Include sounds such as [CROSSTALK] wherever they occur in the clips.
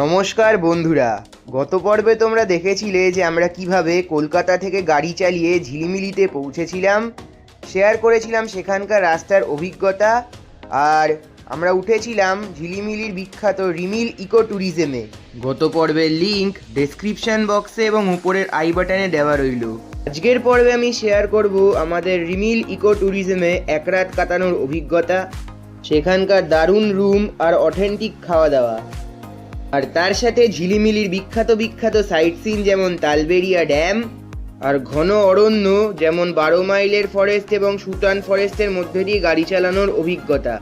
নমস্কার বন্ধুরা। গত পর্বে তোমরা দেখেছিলে যে আমরা কীভাবে কলকাতা থেকে গাড়ি চালিয়ে ঝিলিমিলিতে পৌঁছেছিলাম। শেয়ার করেছিলাম সেখানকার রাস্তার অভিজ্ঞতা। আর আমরা উঠেছিলাম ঝিলিমিলির বিখ্যাত রিমিল ইকো ট্যুরিজমে গত পর্বের লিংক ডেসক্রিপশন বক্সে এবং উপরের আই বাটনে দেওয়া রইল। আজকের পর্বে আমি শেয়ার করব আমাদের রিমিল ইকো ট্যুরিজমে এক রাত কাটানোর অভিজ্ঞতা, সেখানকার দারুণ রুম আর অথেন্টিক খাওয়া দাওয়া। আর তার সাথে ঝিলিমিলির বিখ্যাত বিখ্যাত সাইট সিন যেমন তালবেরিয়া ড্যাম আর ঘন অরণ্য যেমন বারো মাইলের ফরেস্ট এবং সুতান ফরেস্টের মধ্যে দিয়ে গাড়ি চালানোর অভিজ্ঞতা।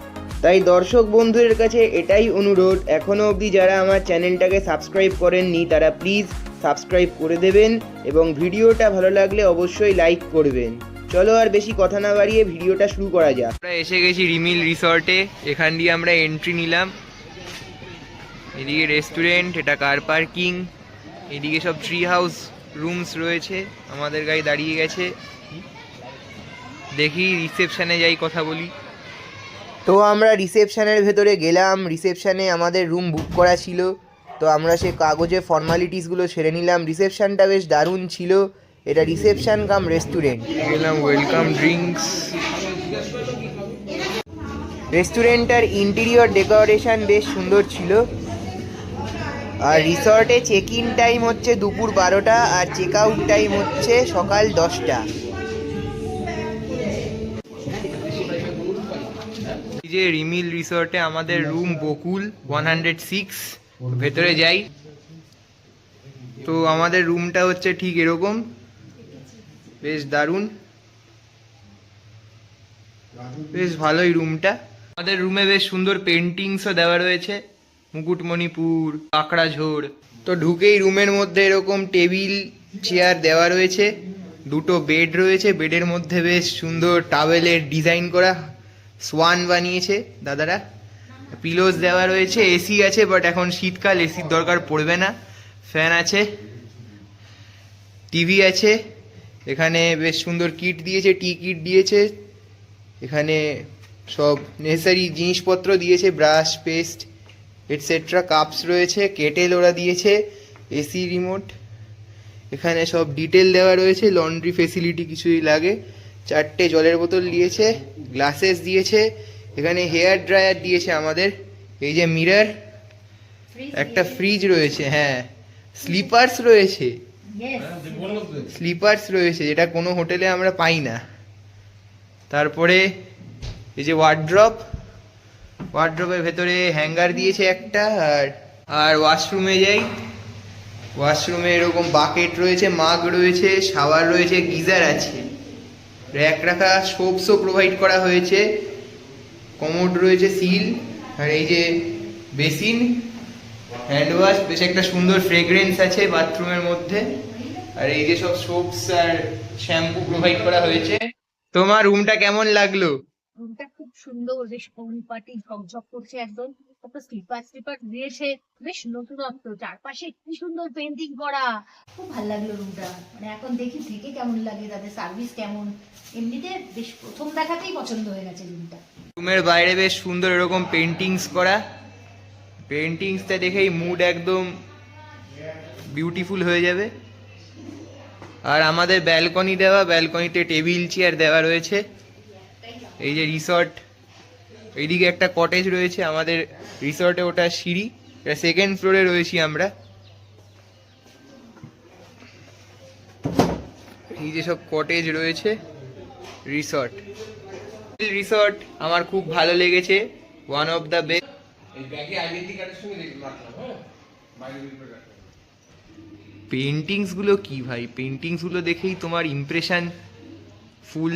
তাই দর্শক বন্ধুদের কাছে এটাই অনুরোধ এখনও অবধি যারা আমার চ্যানেলটাকে সাবস্ক্রাইব করেননি, তারা প্লিজ সাবস্ক্রাইব করে দেবেন এবং ভিডিওটা ভালো লাগলে অবশ্যই লাইক করবেন। চলো আর বেশি কথা না বাড়িয়ে ভিডিওটা শুরু করা যাক। আমরা এসে গেছি রিমিল রিসর্টে, এখান দিয়ে আমরা এন্ট্রি নিলাম। এদিকে রেস্টুরেন্ট এটা কার পার্কিং এদিকে সব ট্রি হাউস রুমস রয়েছে আমাদের গাড়ি দাঁড়িয়ে গেছে। দেখি রিসেপশানে যাই কথা বলি। তো আমরা রিসেপশানের ভেতরে গেলাম রিসেপশানে আমাদের রুম বুক করা ছিল। তো আমরা সে কাগজে ফর্মালিটিসগুলো সেরে নিলাম। রিসেপশানটা বেশ দারুণ ছিল। এটা রিসেপশান কাম রেস্টুরেন্ট গেলাম ওয়েলকাম ড্রিঙ্কস রেস্টুরেন্টটার ইন্টেরিয়র ডেকোরেশন বেশ সুন্দর ছিল। আর রিসর্টে চেক ইন টাইম হচ্ছে দুপুর বারোটা আর চেক আউট টাইম হচ্ছে সকাল দশটা। এই যে রিমিল রিসর্টে আমাদের room Bakul one hundred six ভেতরে যাই। তো আমাদের রুমটা হচ্ছে ঠিক এরকম। বেশ দারুণ। বেশ ভালোই রুমটা আমাদের রুমে বেশ সুন্দর পেন্টিংসও দেওয়া রয়েছে। মুকুটমণিপুর কাঁকড়া ঝোড় তো ঢুকেই রুমের মধ্যে এরকম টেবিল, চেয়ার দেওয়া রয়েছে। দুটো বেড রয়েছে। বেডের মধ্যে বেশ সুন্দর টাওয়েলের ডিজাইন করা সোয়ান বানিয়েছে দাদারা। পিলোস দেওয়া রয়েছে এসি আছে বাট এখন শীতকাল এসির দরকার পড়বে না। ফ্যান আছে, টিভি আছে, এখানে বেশ সুন্দর কিট দিয়েছে, টি কিট দিয়েছে। এখানে সব নেসেসারি জিনিসপত্র দিয়েছে, ব্রাশ, পেস্ট এটসেট্রা কাপস রয়েছে কেটেল ওরা দিয়েছে এসি রিমোট এখানে সব ডিটেল দেওয়া রয়েছে লন্ড্রি ফেসিলিটি কিছুই লাগে চারটে জলের বোতল দিয়েছে গ্লাসেস দিয়েছে এখানে হেয়ার ড্রায়ার দিয়েছে আমাদের এই যে মিরার একটা ফ্রিজ রয়েছে হ্যাঁ স্লিপার্স রয়েছে স্লিপার্স রয়েছে যেটা কোনো হোটেলে আমরা পাই না তারপরে এই যে ওয়ার্ড্রপ ওয়ার্ড্রপের ভেতরে হ্যাঙ্গার দিয়েছে একটা, আর আর ওয়াশরুমে যাই। ওয়াশরুমে এরকম বাকেট রয়েছে, মাগ রয়েছে, শাওয়ার রয়েছে, গিজার আছে। র্যাক রাখা, সোপসও প্রোভাইড করা হয়েছে। কমোড রয়েছে, সিল, আর এই যে বেসিন হ্যান্ড ওয়াশ বেশ একটা সুন্দর ফ্রেগরেন্স আছে বাথরুমের মধ্যে। আর এই যে সব সোপস আর শ্যাম্পু প্রোভাইড করা হয়েছে। তোমার রুমটা কেমন লাগল? রুমটা খুব সুন্দর, বেশ পরিপাটি ঝকঝক করছে একদম। একটা স্লিপার স্লিপার দিয়েছে বেশ নতুনত্ব চারপাশে কি সুন্দর পেন্টিং করা। খুব ভালো লাগল রুমটা। মানে এখন দেখি থেকে কেমন লাগে, তাদের সার্ভিস কেমন। এমনিতে বেশ প্রথম দেখাতেই পছন্দ হয়ে গেছে রুমটা। রুমের বাইরে বেশ সুন্দর এরকম পেন্টিংস করা। পেন্টিংসটা দেখেই মুড একদম বিউটিফুল হয়ে যাবে। আর আমাদের ব্যালকনি দেওয়া ব্যালকনিতে টেবিল চেয়ার দেওয়া রয়েছে। এই যে রিসর্ট এইদিকে একটা কটেজ রয়েছে আমাদের রিসর্টে ওটা সিঁড়ি এটা সেকেন্ড ফ্লোরে রয়েছি আমরা। এই যে সব কটেজ রয়েছে রিসর্ট রিসর্ট আমার খুব ভালো লেগেছে ওয়ান অফ দ্য বেস্ট পেন্টিংসগুলো কি ভাই? পেন্টিংসগুলো দেখেই তোমার ইমপ্রেশন ফুল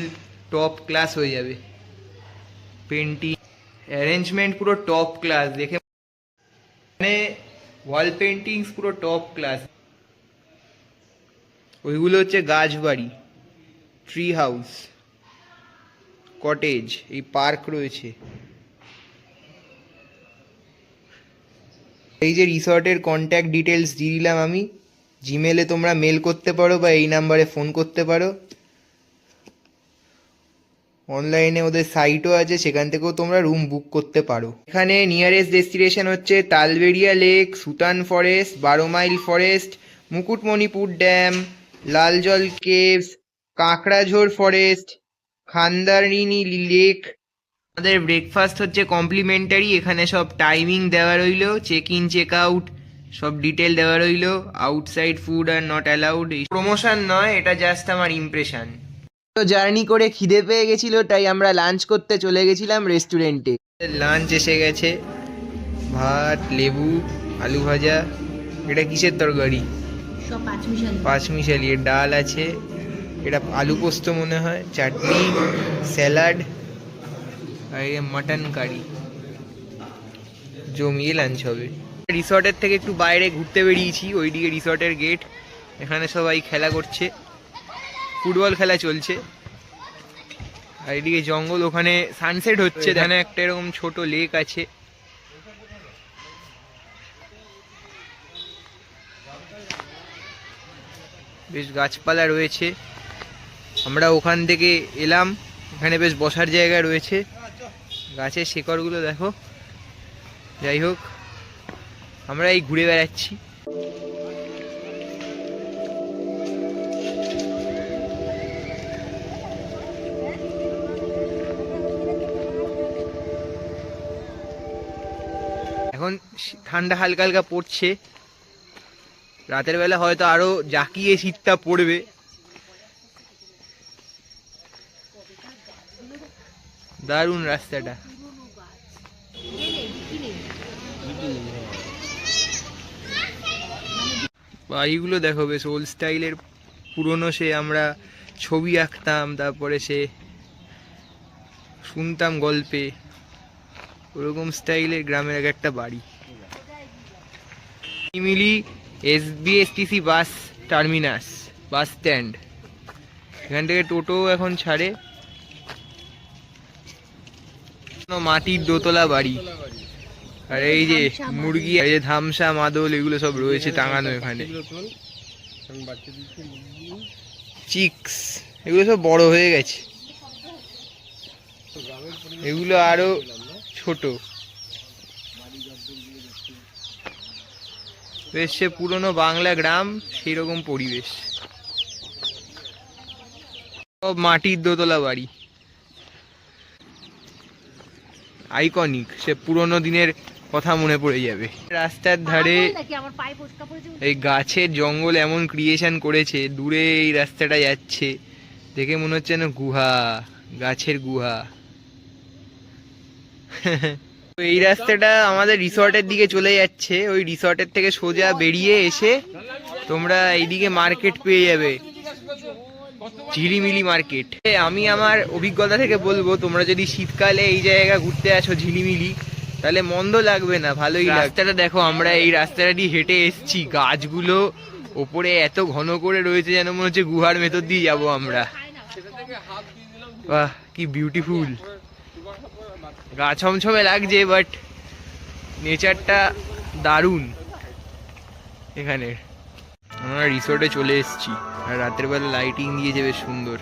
টপ ক্লাস হয়ে যাবে। পেন্টিং অ্যারেঞ্জমেন্ট পুরো টপ ক্লাস দেখে মানে ওয়াল পেন্টিংস পুরো টপ ক্লাস ওইগুলো হচ্ছে গাছবাড়ি ট্রি হাউস কটেজ এই পার্ক রয়েছে। এই যে রিসর্টের কন্ট্যাক্ট ডিটেলস দিয়ে দিলাম আমি জিমেলে তোমরা মেল করতে পারো বা এই নাম্বারে ফোন করতে পারো। অনলাইনে ওদের সাইটও আছে, সেখান থেকেও তোমরা রুম বুক করতে পারো। এখানে নিয়ারেস্ট ডেস্টিনেশন হচ্ছে Talberia lake Sutan forest Baro mile forest Mukutmanipur dam Laljal caves কাঁকড়াঝোড় forest Khandarani lake আমাদের ব্রেকফাস্ট হচ্ছে কমপ্লিমেন্টারি এখানে সব টাইমিং দেওয়া রইল চেক ইন চেক আউট সব ডিটেল দেওয়া রইল outside food are not allowed promotion নয়, এটা জাস্ট আমার ইমপ্রেশন জার্নি করে খিদে পেয়ে গেছিল তাই আমরা লাঞ্চ করতে চলে গেছিলাম রেস্টুরেন্টে লাঞ্চ এসে গেছে ভাত লেবু আলু ভাজা এটা কিসের তরকারি? সব পাঁচ মিশালি পাঁচ মিশালি এর ডাল আছে এটা আলু পোস্ত মনে হয় চাটনি স্যালাড আর মাটন কারি। জমিয়ে লাঞ্চ হবে। রিসর্টের থেকে একটু বাইরে ঘুরতে বেরিয়েছি ওইদিকে রিসর্টের গেট এখানে সবাই খেলা করছে। ফুটবল খেলা চলছে। আর এদিকে জঙ্গল ওখানে সানসেট হচ্ছে। এখানে একটা এরকম ছোট লেক আছে। বেশ গাছপালা রয়েছে। আমরা ওখান থেকে এলাম। এখানে বেশ বসার জায়গা রয়েছে। গাছের শিকড়গুলো দেখো। যাই হোক আমরা এই ঘুরে বেড়াচ্ছি। ঠান্ডা হালকা হালকা পড়ছে। রাতের বেলা হয়তো আরও জাকিয়ে শীতটা পড়বে। দারুণ রাস্তাটা। বাড়িগুলো দেখো বেশ ওল্ড স্টাইলের পুরনো সে আমরা ছবি আঁকতাম, তারপরে সে শুনতাম গল্পে। ওরকম স্টাইলের গ্রামের এক একটা বাড়ি। মিলি SBSTC bus terminus bus stand এখান থেকে টোটো এখন ছাড়ে। মাটির দোতলা বাড়ি। আর এই যে মুরগি, এই যে ধামসা, মাদল, এগুলো সব রয়েছে টাঙানো এখানে। চিক্স, এগুলো সব বড় হয়ে গেছে। এগুলো আরও ছোট। বেশ সে পুরনো বাংলা গ্রাম সেই রকম পরিবেশ। সব মাটির দোতলা বাড়ি। আইকনিক সে পুরনো দিনের কথা মনে পড়ে যাবে। রাস্তার ধারে এই গাছের জঙ্গল এমন ক্রিয়েশন করেছে দূরে এই রাস্তাটা যাচ্ছে। দেখে মনে হচ্ছে না গুহা গাছের গুহা। [LAUGHS] এই রাস্তাটা আমাদের রিসর্টের দিকে চলে যাচ্ছে। ওই রিসর্টের থেকে সোজা বেরিয়ে এসে তোমরা এইদিকে মার্কেট পেয়ে যাবে। ঝিলিমিলি মার্কেট আমি আমার অভিজ্ঞতা থেকে বলব, তোমরা যদি শীতকালে এই জায়গা ঘুরতে আসো ঝিলিমিলি, তাহলে মন্দ লাগবে না, ভালোই রাস্তাটা দেখো, আমরা এই রাস্তাটা দিয়ে হেঁটে এসছি। গাছগুলো ওপরে এত ঘন করে রয়েছে যেন মনে হচ্ছে গুহার ভেতর দিয়ে যাব আমরা। বাহ, কি বিউটিফুল গা ছমছমে লাগছে বাট নেচারটা দারুণ এখানে। আমরা রিসোর্টে চলে এসেছি, আর রাতের বেলা লাইটিং দিয়েছে বেশ সুন্দর।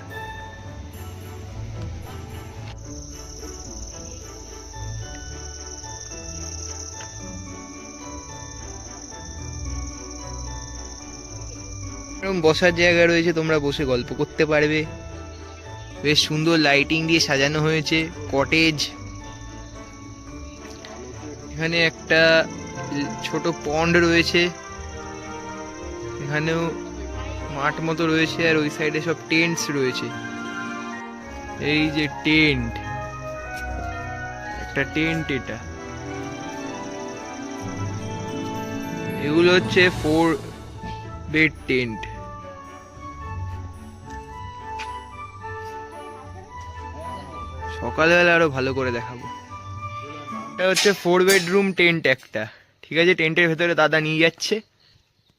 এরকম বসার জায়গা রয়েছে, তোমরা বসে গল্প করতে পারবে। বেশ সুন্দর লাইটিং দিয়ে সাজানো হয়েছে কটেজ এখানে একটা ছোট পন্ড রয়েছে। এখানেও মাঠ মতো রয়েছে আর ওই সাইডে সব টেন্টস রয়েছে। এই যে টেন্ট একটা টেন্ট এটা। এগুলো হচ্ছে ফোর বেড টেন্ট সকালবেলা আরও ভালো করে দেখাবো। এটা হচ্ছে ফোর বেডরুম টেন্ট একটা। ঠিক আছে টেন্টের ভেতরে দাদা নিয়ে যাচ্ছে।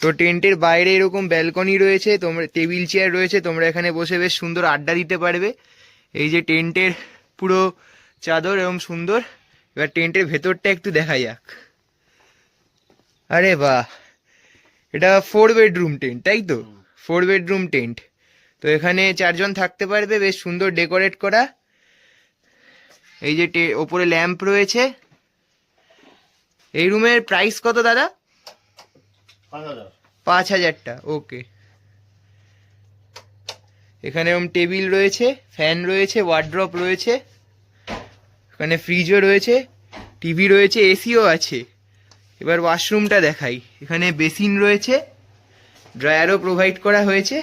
তো টেন্টের বাইরে এরকম ব্যালকনি রয়েছে তোমরা টেবিল চেয়ার রয়েছে তোমরা এখানে বসে বেশ সুন্দর আড্ডা দিতে পারবে। এই যে টেন্টের পুরো চাদর এবং সুন্দর। এবার টেন্টের ভেতরটা একটু দেখা যাক। আরে বাহ! এটা ফোর বেডরুম টেন্ট তাই তো? ফোর বেডরুম টেন্ট তো এখানে চারজন থাকতে পারবে বেশ সুন্দর ডেকোরেট করা। এই যে ওপরে ল্যাম্প রয়েছে। এই রুমের প্রাইস কত দাদা? পাঁচ হাজারটা ওকে এখানে এরকম টেবিল রয়েছে ফ্যান রয়েছে ওয়ার্ড্রপ রয়েছে এখানে ফ্রিজও রয়েছে টিভি রয়েছে এসিও আছে। এবার ওয়াশরুমটা দেখাই। এখানে বেসিন রয়েছে ড্রায়ারও প্রোভাইড করা হয়েছে।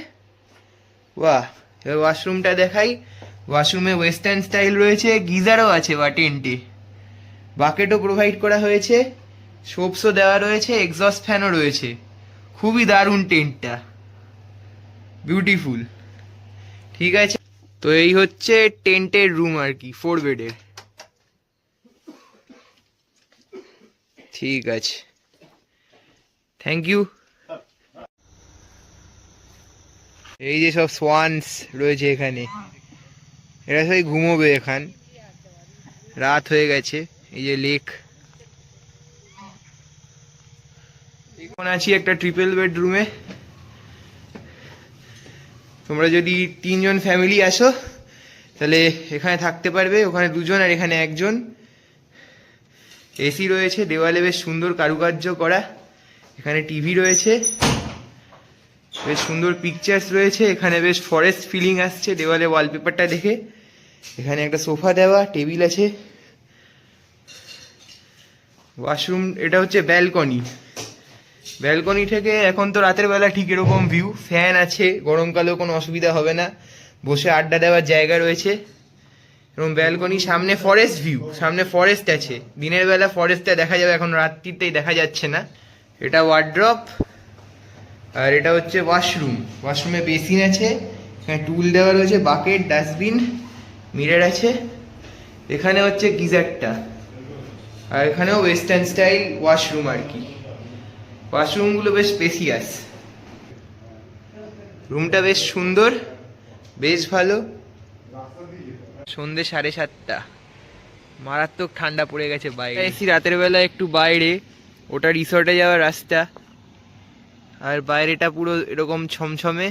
বাহ এবার ওয়াশরুমটা দেখাই। ওয়াশরুমে ওয়েস্টার্ন স্টাইল রয়েছে গিজারও আছে বা টেন্টে বাকেটও প্রোভাইড করা হয়েছে। সোপসও দেওয়া রয়েছে এক্সস্ট ফ্যানও রয়েছে। খুবই দারুণ টেন্টটা। বিউটিফুল ঠিক আছে? তো এই হচ্ছে টেন্টের রুম আর কি ফোর বেডের ঠিক আছে। থ্যাংক ইউ এই যে সব সোয়ানস রয়েছে এখানে। এরা সবাই ঘুমোবে এখান। রাত হয়ে গেছে। এই যে লেক এখন আছি একটা ট্রিপল বেডরুমে তোমরা যদি তিনজন ফ্যামিলি আসো, তাহলে এখানে থাকতে পারবে, ওখানে দুজন আর এখানে একজন। এসি রয়েছে, দেওয়ালে বেশ সুন্দর কারুকার্য করা। এখানে টিভি রয়েছে, বেশ সুন্দর পিকচার্স রয়েছে, এখানে বেশ ফরেস্ট ফিলিং আসছে, দেওয়ালে ওয়ালপেপারটা দেখে। এখানে একটা সোফা দেওয়া টেবিল আছে। ওয়াশরুম এটা হচ্ছে ব্যালকনি ব্যালকনি থেকে এখন তো রাতের বেলা ঠিক এরকম ভিউ ফ্যান আছে, গরমকালেও কোনো অসুবিধা হবে না। বসে আড্ডা দেওয়ার জায়গা রয়েছে। এবং ব্যালকনি সামনে ফরেস্ট ভিউ সামনে ফরেস্ট আছে। দিনের বেলা ফরেস্টটা দেখা যাবে, এখন রাত্রিতেই দেখা যাচ্ছে না। এটা ওয়ার্ড্রপ আর এটা হচ্ছে ওয়াশরুম ওয়াশরুমে বেসিন আছে, এখানে টুল দেওয়া রয়েছে বাকেট ডাস্টবিন মিরর আছে। এখানে হচ্ছে গিজারটা। আর এখানেও ওয়েস্টার্ন স্টাইল ওয়াশরুম আর কি। ওয়াশরুমগুলো বেশ স্পেসিয়াস। রুমটা বেশ সুন্দর, বেশ ভালো। সন্ধে সাড়ে সাতটা। মারাত্মক ঠান্ডা পড়ে গেছে বাইরে। এসি রাতের বেলা একটু বাইরে, ওটা রিসর্টে যাওয়ার রাস্তা। আর বাইরেটা পুরো এরকম ছমছমে।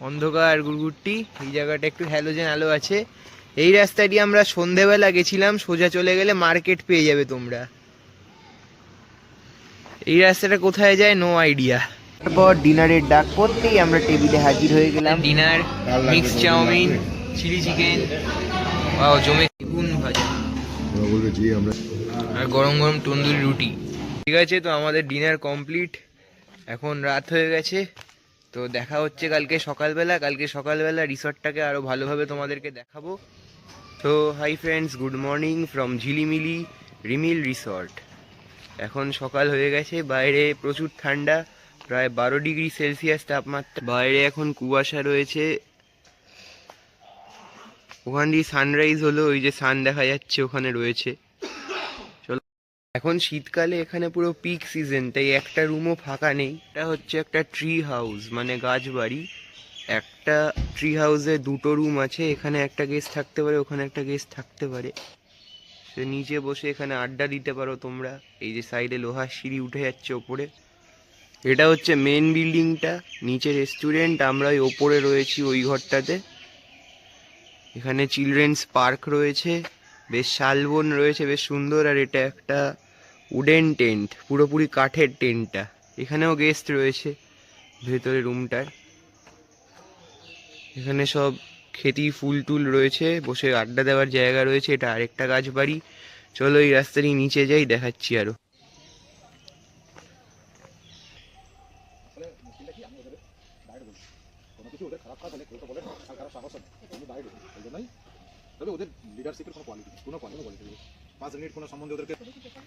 অন্ধকার গুড়গুড়টি এই জায়গাটা একটু হ্যালোজেন আলো আছে। এই রাস্তাটি আমরা সন্ধেবেলা গেছিলাম, সোজা চলে গেলে মার্কেট পেয়ে যাবে তোমরা। এই রাস্তাটা কোথায় যায়? নো আইডিয়া তারপর ডিনারের ডাক করতেই আমরা টেবিলে হাজির হয়ে গেলাম। Dinner mix chowmein chilli chicken. Wow জমে বেগুন ভাজা। আর গরম গরম তন্দুরি রুটি। ঠিক আছে তো আমাদের ডিনার কমপ্লিট। এখন রাত হয়ে গেছে। তো দেখা হচ্ছে কালকে সকালবেলা। কালকে সকালবেলা রিসর্টটাকে আরও ভালোভাবে তোমাদেরকে দেখাবো। তো hi friends good morning from Jhilimili Rimil resort এখন সকাল হয়ে গেছে, বাইরে প্রচুর ঠান্ডা, প্রায় বারো ডিগ্রি সেলসিয়াস তাপমাত্রা। বাইরে এখন কুয়াশা রয়েছে। ওখান দিয়ে সানরাইজ হলো, ওই যে সান দেখা যাচ্ছে ওখানে রয়েছে। চলো। এখন শীতকালে এখানে পুরো পিক সিজন তাই একটা রুমও ফাঁকা নেই। এটা হচ্ছে একটা ট্রি হাউস মানে গাছ বাড়ি একটা ট্রি হাউসে দুটো রুম আছে, এখানে একটা গেস্ট থাকতে পারে, ওখানে একটা গেস্ট থাকতে পারে। সে নিচে বসে এখানে আড্ডা দিতে পারো তোমরা। এই যে সাইডে লোহার সিঁড়ি উঠে যাচ্ছে ওপরে। এটা হচ্ছে মেন বিল্ডিংটা নিচে রেস্টুরেন্ট আমরা ওই ওপরে রয়েছি ওই ঘরটাতে। এখানে চিলড্রেন্স পার্ক রয়েছে, বেশ শালবন রয়েছে, বেশ সুন্দর, আর এটা একটা উডেন টেন্ট পুরোপুরি কাঠের টেন্টটা এখানেও গেস্ট রয়েছে, ভেতরে রুমটার এখানে সব খেতি ফুল টুল রয়েছে, বসে আড্ডা দেওয়ার জায়গা রয়েছে, এটা আরেকটা গাছ বাড়ি। চলো এই রাস্তা দিয়ে নিচে যাই, দেখাচ্ছি আরও।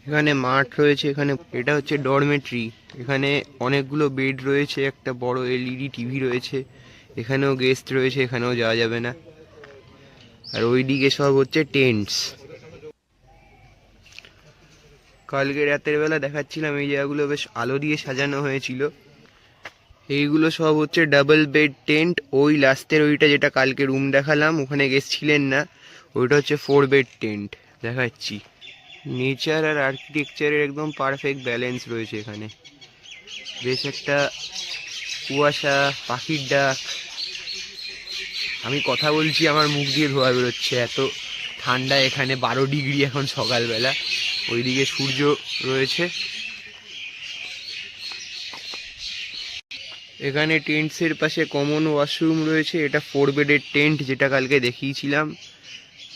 এখানে মাঠ রয়েছে, এখানে এটা হচ্ছে ডরমেট্রি এখানে অনেকগুলো বেড রয়েছে, একটা বড় এলইডি টিভি রয়েছে। এখানেও গেস্ট রয়েছে, এখানেও যাওয়া যাবে না। আর ওইদিকে সব হচ্ছে টেন্টস কালকে রাতের বেলা দেখাচ্ছিলাম এই জায়গাগুলো, বেশ আলো দিয়ে সাজানো হয়েছিল। এইগুলো সব হচ্ছে ডাবল বেড টেন্ট ওই লাস্টের ওইটা যেটা কালকে রুম দেখালাম, ওখানে গেছিলেন না, ওইটা হচ্ছে ফোর বেড টেন্ট দেখাচ্ছি। নেচার আর আর্কিটেকচারের একদম পারফেক্ট ব্যালেন্স রয়েছে এখানে। বেশ একটা কুয়াশা, পাখির ডাক। আমি কথা বলছি, আমার মুখ দিয়ে ধোয়া বেরোচ্ছে। এত ঠান্ডা এখানে, বারো ডিগ্রি এখন সকালবেলা। ওইদিকে সূর্য রয়েছে। এখানে টেন্টসের পাশে কমন ওয়াশরুম রয়েছে। এটা ফোর বেডের টেন্ট, যেটা কালকে দেখিয়েছিলাম।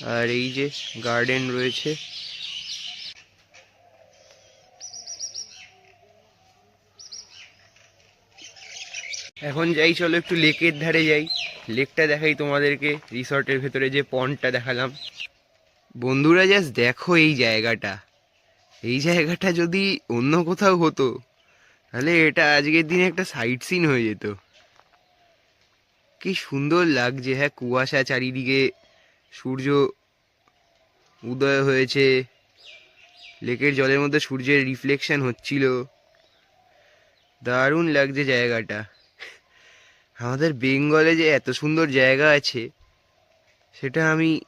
আর এই যে গার্ডেন রয়েছে। এখন যাই, চলো একটু লেকের ধারে যাই। লেকটা দেখাই তোমাদেরকে, রিসর্টের ভেতরে যে পন্ডটা দেখালাম। বন্ধুরা জাস্ট দেখো এই জায়গাটা। এই জায়গাটা যদি অন্য কোথাও হতো, তাহলে এটা আজকের দিনে একটা সাইট সিন হয়ে যেত। কি সুন্দর লাগছে হ্যাঁ কুয়াশা চারিদিকে, সূর্য উদয় হয়েছে। লেকের জলের মধ্যে সূর্যের রিফ্লেকশন হচ্ছিল। দারুণ লাগছে জায়গাটা। আমাদের বেঙ্গলে যে এত সুন্দর জায়গা আছে, সেটা আমি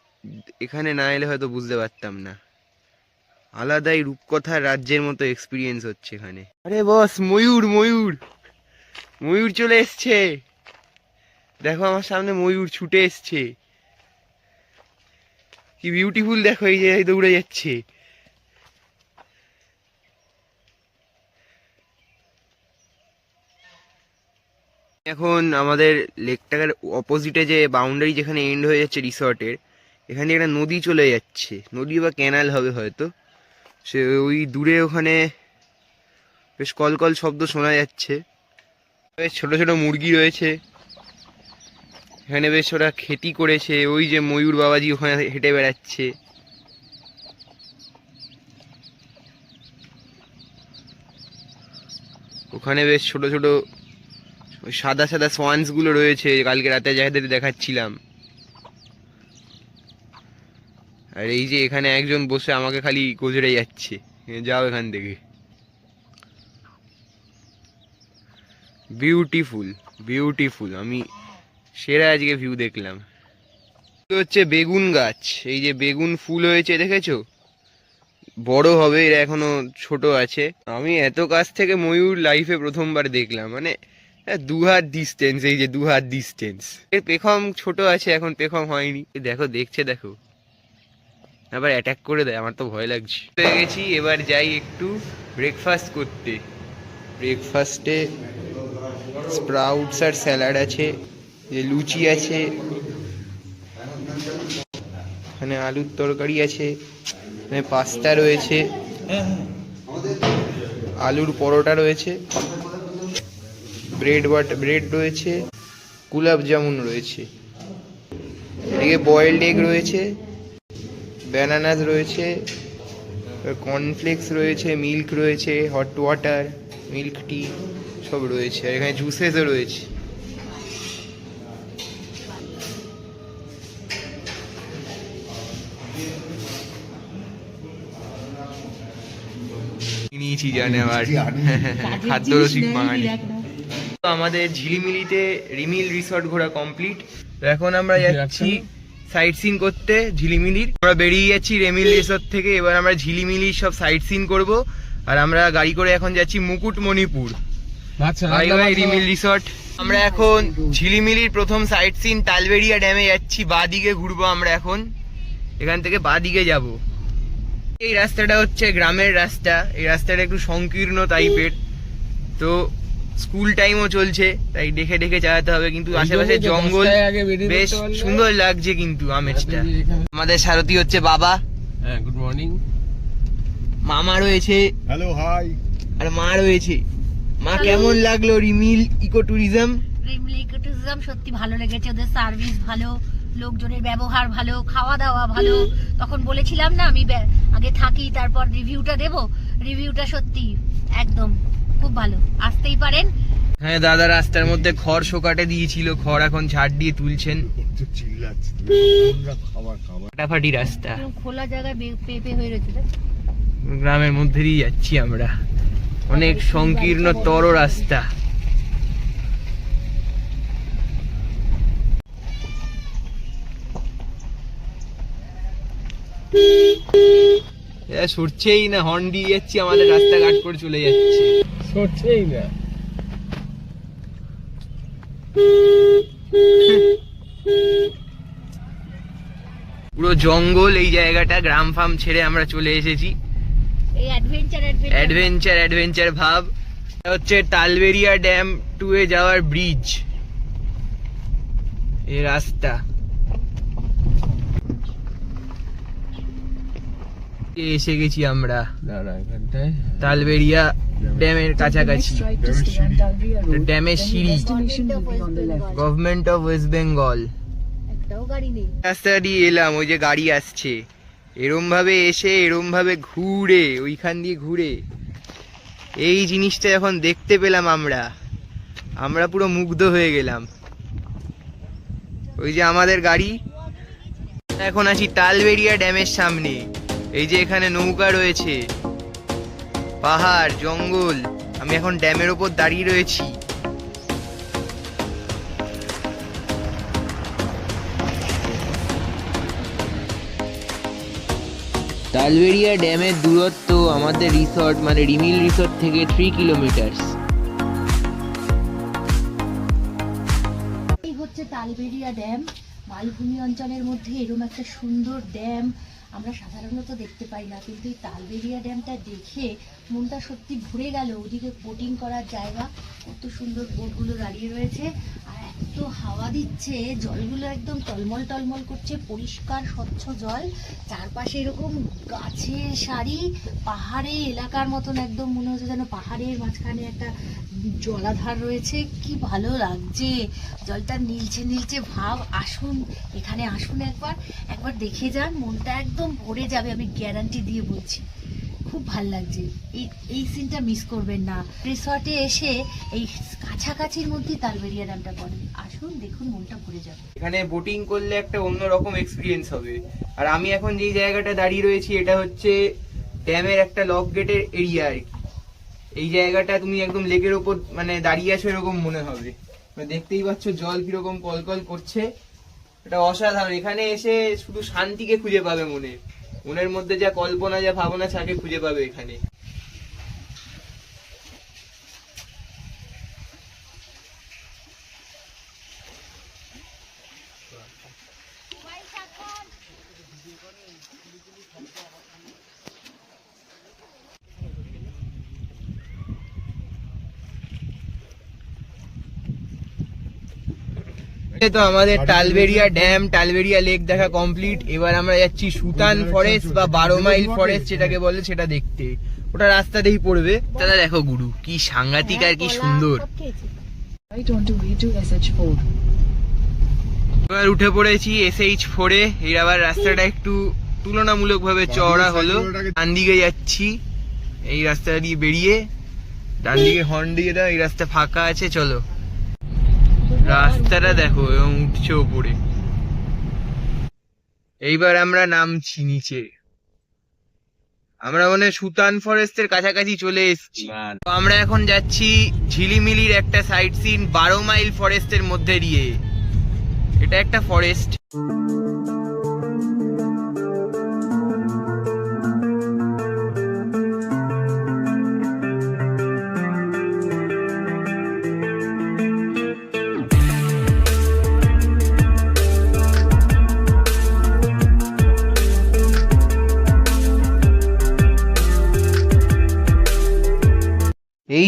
এখানে না এলে হয়তো বুঝতে পারতাম না। আলাদাই রূপকথার রাজ্যের মতো এক্সপিরিয়েন্স হচ্ছে এখানে। আরে বস, ময়ূর ময়ূর! ময়ূর চলে এসছে! দেখো আমার সামনে ময়ূর ছুটে এসছে। কি বিউটিফুল দেখো, এই যে দৌড়ে যাচ্ছে। এখন আমাদের লেকটার অপোজিটে যে বাউন্ডারি যেখানে এন্ড হয়ে যাচ্ছে রিসর্টের এখানে একটা নদী চলে যাচ্ছে। নদী বা ক্যানাল হবে হয়তো। সে ওই দূরে ওখানে বেশ কলকল শব্দ শোনা যাচ্ছে। বেশ ছোট ছোট মুরগি রয়েছে। এখানে বেশ ওরা খেতি করেছে। ওই যে ময়ূর বাবাজি ওখানে হেঁটে বেড়াচ্ছে। ওখানে বেশ ছোট ছোট ওই সাদা সাদা সোয়ান্সগুলো রয়েছে, কালকে রাতে যাদের দেখাচ্ছিলাম। আর এই যে এখানে একজন বসে আমাকে খালি গোজরে যাচ্ছে। যাও এখান থেকে। বিউটিফুল বিউটিফুল আমি সেরা আজকে ভিউ দেখলাম। হচ্ছে বেগুন গাছ। এই যে বেগুন ফুল হয়েছে, দেখেছ? বড় হবে, এরা এখনও ছোট আছে। আমি এত কাছ থেকে ময়ূর লাইফে প্রথমবার দেখলাম। মানে হ্যাঁ, দু হাত ডিস্টেন্স এই যে দু হাত ডিস্টেন্স এর পেখম ছোট আছে এখন পেখম হয়নি। দেখো দেখছে দেখো। আবার অ্যাটাক করে দেয় আমার তো ভয় লাগছে। হয়ে গেছি এবার যাই একটু ব্রেকফাস্ট করতে। ব্রেকফাস্টে স্প্রাউটস আর স্যালাড আছে যে লুচি আছে এখানে আলুর তরকারি আছে এখানে পাস্তা রয়েছে আলুর পরোটা রয়েছে। ব্রেড বাট ব্রেড রয়েছে গুলাব জামুন রয়েছে এদিকে বয়েলড এগ রয়েছে ব্যানানাস রয়েছে কর্নফ্লেক্স রয়েছে মিল্ক রয়েছে হট ওয়াটার মিল্ক টি সব রয়েছে আর এখানে জুসেসও রয়েছে। নিয়েছি জানে আবার খাদ্য রসিক বাঙালি। আমাদের ঝিলিমিলিতে রিমিল রিসর্ট ঘোরা কমপ্লিট। তো এখন আমরা যাচ্ছি সাইট সিন করতে ঝিলিমিলির। আমরা বেরিয়ে যাচ্ছি রেমিল রিসর্ট থেকে এবার আমরা ঝিলিমিলির সব সাইট সিন করব। আর আমরা গাড়ি করে এখন যাচ্ছি Mukutmanipur. Bye bye Rimil resort. আমরা এখন ঝিলিমিলির প্রথম সাইট সিন তালবেরিয়া ড্যামে যাচ্ছি বাদিকে ঘুরবো আমরা এখন। এখান থেকে বাদিকে যাব। এই রাস্তাটা হচ্ছে গ্রামের রাস্তা। এই রাস্তাটা একটু সংকীর্ণ টাইপের তো স্কুল টাইমও চলছে তাই দেখে দেখে চালাতে হবে কিন্তু আশেপাশে জঙ্গল বেশ সুন্দর লাগছে কিন্তু আমেজটা। আমাদের সারথি হচ্ছে বাবা। হ্যাঁ গুড মর্নিং মামা রয়েছে। হ্যালো হাই আর মা রয়েছে। মা কেমন লাগল Rimil eco tourism Rimil eco tourism সত্যি ভালো লেগেছে ওদের সার্ভিস ভালো লোকজনের ব্যবহার ভালো খাওয়া দাওয়া ভালো। তখন বলেছিলাম না আমি আগে থাকি তারপর রিভিউটা দেব। রিভিউটা সত্যি একদম খুব ভালো। আসতেই পারেন। হ্যাঁ দাদা রাস্তার মধ্যে খড় শোকাটে দিয়েছিল। খড় এখন ঝাড় দিয়ে তুলছেন। ফাটাফাটি রাস্তা। খোলা জায়গায় পেঁপে হয়ে রয়েছে গ্রামের মধ্যে দিয়ে যাচ্ছি আমরা। অনেক সংকীর্ণ তর রাস্তা। না হর্ন দিয়ে যাচ্ছি আমাদের রাস্তা কাট করে চলে যাচ্ছে। সরছেই না। পুরো জঙ্গল এই জায়গাটা গ্রাম ফার্ম ছেড়ে আমরা চলে এসেছি। অ্যাডভেঞ্চার অ্যাডভেঞ্চার অ্যাডভেঞ্চার অ্যাডভেঞ্চার ভাব। হচ্ছে তালবেরিয়া ড্যাম টু এ যাওয়ার ব্রিজ। এই রাস্তা। এসে গেছি আমরা। না না এখানটায়। তালবেরিয়া ড্যামের কাছাকাছি। ড্যামের সিঁড়ি। গভর্নমেন্ট অফ ওয়েস্ট বেঙ্গল রাস্তা দিয়ে এলাম ওই যে গাড়ি আসছে। এরম ভাবে এসে এরম ভাবে ঘুরে ওইখান দিয়ে ঘুরে। এই জিনিসটা যখন দেখতে পেলাম আমরা। আমরা পুরো মুগ্ধ হয়ে গেলাম। ওই যে আমাদের গাড়ি। এখন আছি তালবেরিয়া ড্যামের সামনে। এই যে এখানে নৌকা রয়েছে। পাহাড় জঙ্গল আমি এখন ড্যামের ওপর দাঁড়িয়ে রয়েছি। তালবেরিয়া ড্যামের দূরত্ব আমাদের রিসর্ট মানে রিমিল রিসর্ট থেকে থ্রি কিলোমিটার্স এই হচ্ছে তালবেরিয়া ড্যাম। মালভূমি অঞ্চলের মধ্যে এরকম একটা সুন্দর ড্যাম। আমরা সাধারণত দেখতে পাই না, কিন্তু এই তালবেরিয়া ড্যামটা দেখে মনটা সত্যি ভরে গেল। ওদিকে বোটিং করার জায়গা, কত সুন্দর বোটগুলো দাঁড়িয়ে রয়েছে। আর এত হাওয়া দিচ্ছে, জলগুলো একদম টলমল টলমল করছে, পরিষ্কার, স্বচ্ছ জল। চারপাশে এরকম গাছের সারি, পাহাড়ে, এলাকার মতন একদম মনে হচ্ছে যেন পাহাড়ের মাঝখানে একটা জলাধার রয়েছে। কি ভালো লাগছে। জলটা নীলচে নীলচে ভাব। আসুন, এখানে আসুন একবার। একবার দেখে যান, মনটা একদম ভরে যাবে, আমি গ্যারান্টি দিয়ে বলছি। খুব ভালো লাগছে। এই এই সিনটা মিস করবেন না। রিসর্টে এসে এই কাছাকাছির মধ্যে তালবেরিয়া ড্যামটা পড়ে। আসুন, দেখুন, মনটা ভরে যাবে। এখানে বোটিং করলে একটা অন্যরকম এক্সপিরিয়েন্স হবে। আর আমি এখন যেই জায়গাটা দাঁড়িয়ে রয়েছি, এটা হচ্ছে ড্যামের একটা লক গেটের এরিয়া আর কি। এই জায়গাটা তুমি একদম লেকের ওপর মানে দাঁড়িয়ে আছো এরকম মনে হবে। মানে দেখতেই পাচ্ছ, জল কীরকম কলকল করছে। এটা অসাধারণ। এখানে এসে শুধু শান্তিকে খুঁজে পাবে মনে। মনের মধ্যে যা কল্পনা যা ভাবনা থাকে খুঁজে পাবে এখানে। এই তো আমাদের টালবেরিয়া ড্যাম টালবেরিয়া লেক দেখা কমপ্লিট। এবার আমরা যাচ্ছি সুতান ফরেস্ট বা বারো মাইল ফরেস্ট যেটাকে বলে সেটা দেখতে। ওটা রাস্তাতেই পড়বে। দাদা দেখো গুরু কি সাংঘাতিক আর কি সুন্দর। V2 SH4. এবার উঠে পড়েছি এসএইচ ফোরে এই আবার রাস্তাটা একটু তুলনামূলক ভাবে চওড়া হলো। ডান দিকে যাচ্ছি। এই রাস্তা দিয়ে বেরিয়ে। ডান দিকে হর্ন দিয়ে দাও এই রাস্তা ফাঁকা আছে চলো। রাস্তাটা দেখো এবং উঠছে ওপরে এইবার আমরা নামছি নিচে। আমরা মানে সুতান ফরেস্টের কাছাকাছি চলে এসেছি। তো আমরা এখন যাচ্ছি ঝিলিমিলির একটা সাইট সিন বারো মাইল ফরেস্টের মধ্যে দিয়ে। এটা একটা ফরেস্ট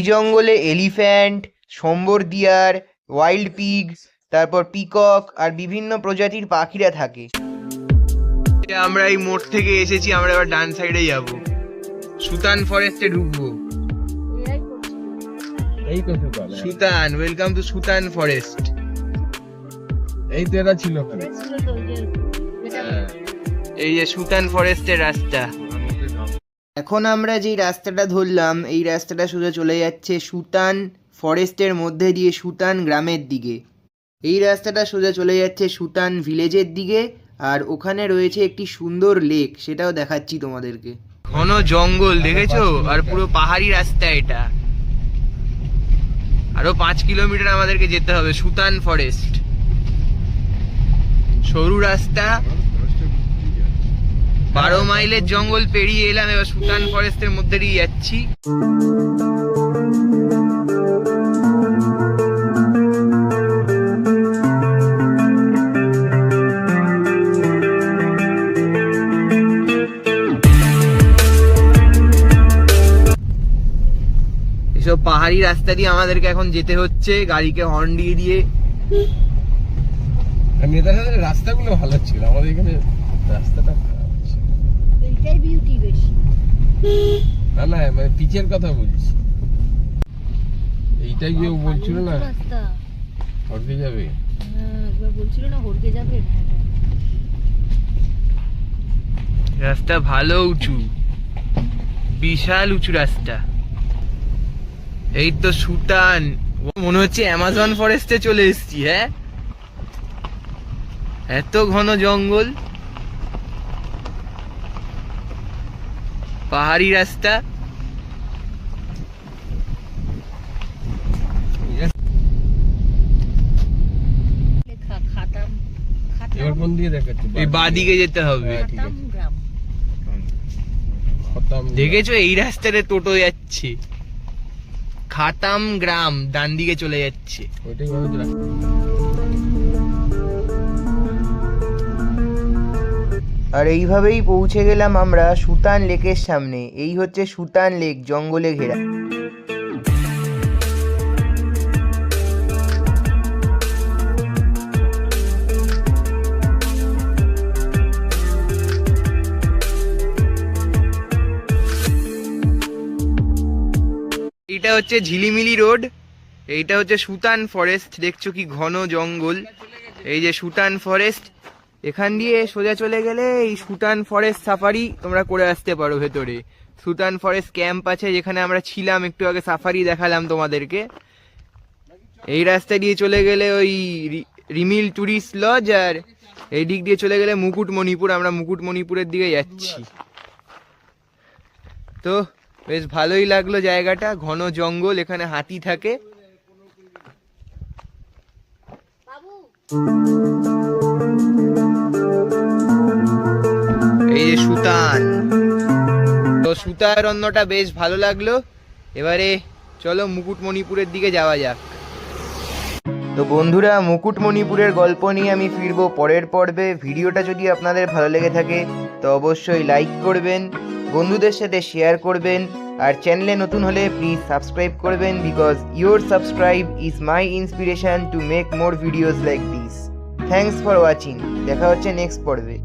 জঙ্গলে elephant sambar deer wild pig তারপর পিকক আর বিভিন্ন প্রজাতির পাখিরা থাকে। আমরা এই মোড় থেকে এসেছি আমরা এবার ডান সাইডে যাব। সুতান ফরেস্টে ঢুকবো। এই তো Sutan welcome to Sutan forest এই তো এরা ছিল। এই যে সুতান ফরেস্টের রাস্তা। এখন আমরা যেই রাস্তাটা ধরলাম, এই রাস্তাটা সোজা চলে যাচ্ছে সুতান ফরেস্টের মধ্যে দিয়ে সুতান গ্রামের দিকে। এই রাস্তাটা সোজা চলে যাচ্ছে সুতান ভিলেজের দিকে আর ওখানে রয়েছে একটি সুন্দর লেক, সেটাও দেখাচ্ছি তোমাদেরকে। ঘন জঙ্গল, দেখেছ? আর পুরো পাহাড়ি রাস্তা এটা। আরও পাঁচ কিলোমিটার আমাদেরকে যেতে হবে, সুতান ফরেস্ট। সরু রাস্তা বারো মাইলের জঙ্গল পেরিয়ে এলাম, এবার সুতান ফরেস্টের মধ্যে দিয়ে যাচ্ছি। এসব পাহাড়ি রাস্তা দিয়ে আমাদেরকে এখন যেতে হচ্ছে, গাড়িকে হর্ন দিয়ে দিয়ে। নেতার রাস্তাগুলো ভালো ছিল, আমাদের এখানে রাস্তাটা না না মানে পিচের কথা বলছি। এইটাই যে বলছিল না রাস্তা হরকে যাবে? হ্যাঁ একবার বলছিল না হরকে যাবে? হ্যাঁ হ্যাঁ। রাস্তা ভালো উঁচু। বিশাল উঁচু রাস্তা। এই তো সুতান। ও মনে হচ্ছে অ্যামাজন ফরেস্টে চলে এসেছি হ্যাঁ? এত ঘন জঙ্গল। পাহাড়ি রাস্তা। এবার কোন দিকে দেখাচ্ছে? এই বাদিকে। যেতে হবে। হ্যাঁ, দেখেছ? এই রাস্তাতে টোটো যাচ্ছে। খাতাম গ্রাম ডান দিকে চলে যাচ্ছে। ওইটাই আর এইভাবেই পৌঁছে গেলাম আমরা সুতান লেকের সামনে। এই হচ্ছে সুতান লেক, জঙ্গলে ঘেরা। এটা হচ্ছে ঝিলিমিলি রোড, এইটা হচ্ছে সুতান ফরেস্ট। দেখছ কি ঘন জঙ্গল। এই যে সুতান ফরেস্ট এখান দিয়ে সোজা চলে গেলে এই সুতান ফরেস্ট সাফারি তোমরা করে আসতে পারো ভেতরে। সুতান ফরেস্ট ক্যাম্প আছে, যেখানে আমরা ছিলাম, একটু আগে সাফারি দেখালাম তোমাদেরকে। এই রাস্তা দিয়ে চলে গেলে ওই রিমিল টুরিস্ট লজ, আর এই দিক দিয়ে চলে গেলে মুকুটমণিপুর। আমরা মুকুটমণিপুরের দিকে যাচ্ছি। তো বেশ ভালোই লাগল জায়গাটা, ঘন জঙ্গল, এখানে হাতি থাকে। এই যে সুতান। তো সুতার অন্যটা বেশ ভালো লাগল। এবারে চলো মুকুটমণিপুরের দিকে যাওয়া যাক। তো বন্ধুরা, মুকুটমণিপুরের গল্প নিয়ে আমি ফিরবো পরের পর্বে। ভিডিওটা যদি আপনাদের ভালো লেগে থাকে, তো অবশ্যই লাইক করবেন, বন্ধুদের সাথে শেয়ার করবেন, আর চ্যানেলে নতুন হলে প্লিজ সাবস্ক্রাইব করবেন because your subscribe is my inspiration to make more videos like this thanks for watching দেখা হচ্ছে নেক্সট পর্বে।